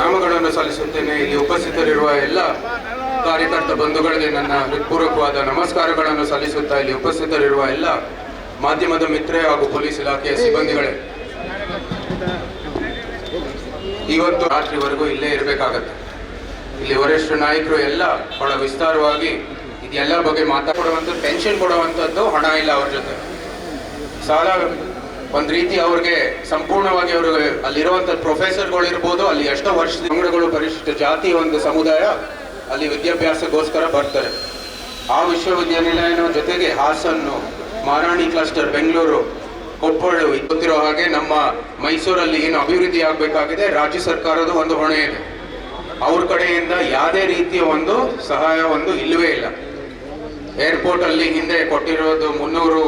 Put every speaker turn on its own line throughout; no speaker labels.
ಪ್ರಣಾಮಗಳನ್ನು ಸಲ್ಲಿಸುತ್ತೇನೆ. ಇಲ್ಲಿ ಉಪಸ್ಥಿತರಿರುವ ಎಲ್ಲ ಕಾರ್ಯಕರ್ತ ಬಂಧುಗಳಿಗೆ ನನ್ನ ಹೃತ್ಪೂರ್ವಕವಾದ ನಮಸ್ಕಾರಗಳನ್ನು ಸಲ್ಲಿಸುತ್ತಾ ಇಲ್ಲಿ ಉಪಸ್ಥಿತರಿರುವ ಎಲ್ಲ ಮಾಧ್ಯಮದ ಮಿತ್ರ ಹಾಗೂ ಪೊಲೀಸ್ ಇಲಾಖೆಯ ಸಿಬ್ಬಂದಿಗಳೇ, ಇವತ್ತು ರಾತ್ರಿವರೆಗೂ ಇಲ್ಲೇ ಇರಬೇಕಾಗತ್ತೆ. ಇಲ್ಲಿ ವರಿಷ್ಠ ನಾಯಕರು ಎಲ್ಲ ಬಹಳ ವಿಸ್ತಾರವಾಗಿ ಇದೆಲ್ಲ ಬಗ್ಗೆ ಮಾತಾಡುವಂಥದ್ದು ಟೆನ್ಷನ್ ಕೊಡುವಂಥದ್ದು ಹಣ ಇಲ್ಲ ಅವ್ರ ಜೊತೆ. ಸಾಲ ಒಂದ್ ರೀತಿ ಅವ್ರಿಗೆ ಸಂಪೂರ್ಣವಾಗಿ ಅವರು ಅಲ್ಲಿರುವಂತ ಪ್ರೊಫೆಸರ್ಗಳು ಇರ್ಬೋದು ಅಲ್ಲಿ ಎಷ್ಟೋ ವರ್ಷದ ಅಂಗಡಿಗಳು ಪರಿಶಿಷ್ಟ ಜಾತಿ ಒಂದು ಸಮುದಾಯ, ಅಲ್ಲಿ ವಿದ್ಯಾಭ್ಯಾಸಕ್ಕೋಸ್ಕರ ಬರ್ತಾರೆ. ಆ ವಿಶ್ವವಿದ್ಯಾನಿಲಯನ ಜೊತೆಗೆ ಹಾಸನ್ನು, ಮಾರಾಣಿ ಕ್ಲಸ್ಟರ್ ಬೆಂಗಳೂರು, ಕೊಪ್ಪಳು ಗೊತ್ತಿರೋ ಹಾಗೆ ನಮ್ಮ ಮೈಸೂರಲ್ಲಿ ಏನು ಅಭಿವೃದ್ಧಿ ಆಗಬೇಕಾಗಿದೆ, ರಾಜ್ಯ ಸರ್ಕಾರದ ಒಂದು ಹೊಣೆ ಇದೆ. ಅವ್ರ ಕಡೆಯಿಂದ ಯಾವುದೇ ರೀತಿಯ ಒಂದು ಸಹಾಯ ಒಂದು ಇಲ್ಲವೇ ಇಲ್ಲ. ಏರ್ಪೋರ್ಟ್ ಅಲ್ಲಿ ಹಿಂದೆ ಕೊಟ್ಟಿರೋದು ಮುನ್ನೂರು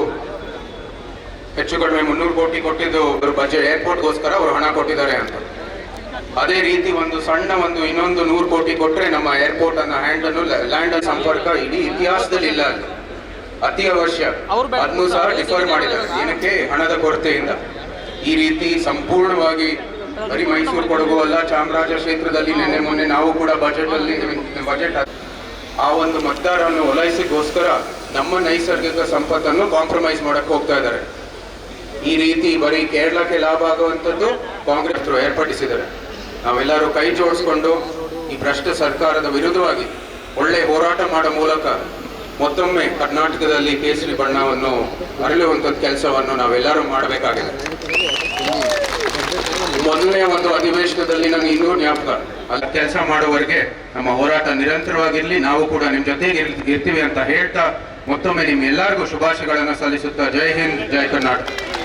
ಹೆಚ್ಚು ಕಡಿಮೆ ಮುನ್ನೂರು ಕೋಟಿ ಕೊಟ್ಟಿದ್ದು ಬಜೆಟ್ ಏರ್ಪೋರ್ಟ್ಗೋಸ್ಕರ ಅವರು ಹಣ ಕೊಟ್ಟಿದ್ದಾರೆ ಅಂತ. ಅದೇ ರೀತಿ ಒಂದು ಸಣ್ಣ ಒಂದು ಇನ್ನೊಂದು ನೂರು ಕೋಟಿ ಕೊಟ್ಟರೆ ನಮ್ಮ ಏರ್ಪೋರ್ಟ್ ಅನ್ನ ಹ್ಯಾಂಡ್ ಅನ್ನು ಲ್ಯಾಂಡ್ ಸಂಪರ್ಕ ಇಡೀ ಇತಿಹಾಸದಲ್ಲಿ ಇಲ್ಲ ಅಲ್ಲಿ ಅತಿ ಅವಶ್ಯ. ಅದನ್ನು ಸಹ ಡಿಫರ್ ಮಾಡಿದ್ದಾರೆ. ಏನಕ್ಕೆ? ಹಣದ ಕೊರತೆಯಿಂದ. ಈ ರೀತಿ ಸಂಪೂರ್ಣವಾಗಿ ಬರೀ ಮೈಸೂರು ಕೊಡಗು ಅಲ್ಲ ಚಾಮರಾಜ ಕ್ಷೇತ್ರದಲ್ಲಿ ನಿನ್ನೆ ಮೊನ್ನೆ ನಾವು ಕೂಡ ಬಜೆಟ್ ಅಲ್ಲಿ ಬಜೆಟ್ ಆ ಒಂದು ಮತದಾರವನ್ನು ಒಲೈಸಿಗೋಸ್ಕರ ನಮ್ಮ ನೈಸರ್ಗಿಕ ಸಂಪತ್ತನ್ನು ಕಾಂಪ್ರಮೈಸ್ ಮಾಡಕ್ಕೆ ಹೋಗ್ತಾ ಇದ್ದಾರೆ. ಈ ರೀತಿ ಬರೀ ಕೇರಳಕ್ಕೆ ಲಾಭ ಆಗುವಂಥದ್ದು ಕಾಂಗ್ರೆಸ್ ಏರ್ಪಡಿಸಿದ್ದಾರೆ. ನಾವೆಲ್ಲರೂ ಕೈ ಜೋಡಿಸ್ಕೊಂಡು ಈ ಭ್ರಷ್ಟ ಸರ್ಕಾರದ ವಿರುದ್ಧವಾಗಿ ಒಳ್ಳೆ ಹೋರಾಟ ಮಾಡೋ ಮೂಲಕ ಮತ್ತೊಮ್ಮೆ ಕರ್ನಾಟಕದಲ್ಲಿ ಕೇಸರಿ ಬಣ್ಣವನ್ನು ಅರಳುವಂಥದ್ದು ಕೆಲಸವನ್ನು ನಾವೆಲ್ಲರೂ ಮಾಡಬೇಕಾಗಿದೆ. ಮೊದಲನೇ ಒಂದು ಅಧಿವೇಶನದಲ್ಲಿ ನಾನು ಇನ್ನೂ ಜ್ಞಾಪಕ ಅಲ್ಲಿ, ಕೆಲಸ ಮಾಡುವವರೆಗೆ ನಮ್ಮ ಹೋರಾಟ ನಿರಂತರವಾಗಿರಲಿ, ನಾವು ಕೂಡ ನಿಮ್ಮ ಜೊತೆಗೆ ಇರ್- ಇರ್ತೀವಿ ಅಂತ ಹೇಳ್ತಾ ಮತ್ತೊಮ್ಮೆ ನಿಮ್ಮೆಲ್ಲರಿಗೂ ಶುಭಾಶಯಗಳನ್ನು ಸಲ್ಲಿಸುತ್ತಾ ಜೈ ಹಿಂದ್, ಜೈ ಕರ್ನಾಟಕ.